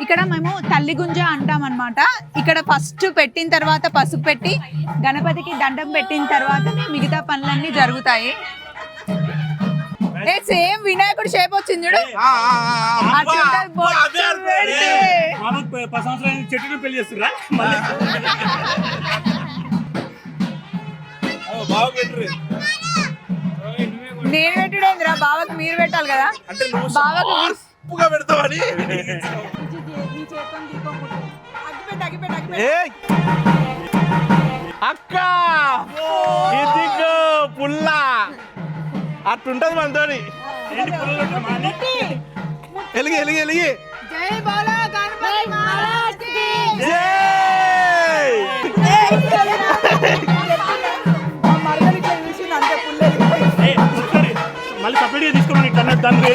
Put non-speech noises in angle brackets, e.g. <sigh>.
ఇక్కడ మేము తల్లి గుంజ అంటాం అనమాట ఇక్కడ ఫస్ట్ పెట్టిన తర్వాత పసుపు పెట్టి గణపతికి దండం పెట్టిన తర్వాతనే మిగతా పనులన్నీ జరుగుతాయి. ఏ సేమ్ వినాయకుడు షేప్ వచ్చింది చూడు. చెట్టుని పెళ్ళి <laughs> బాగా మీరు పెట్టాలి కదా బావకు. ఏయ్! అక్క ఇదిగో పుల్ల అట్టుంటది మనతోని ఏంటి పుల్లలు ఉంటాయి మా అన్ని? ఎలిగి ఎలిగి ఎలిగి జై బోలో గణపతి మహారాజ్కి. జై! தன்னை தன்னை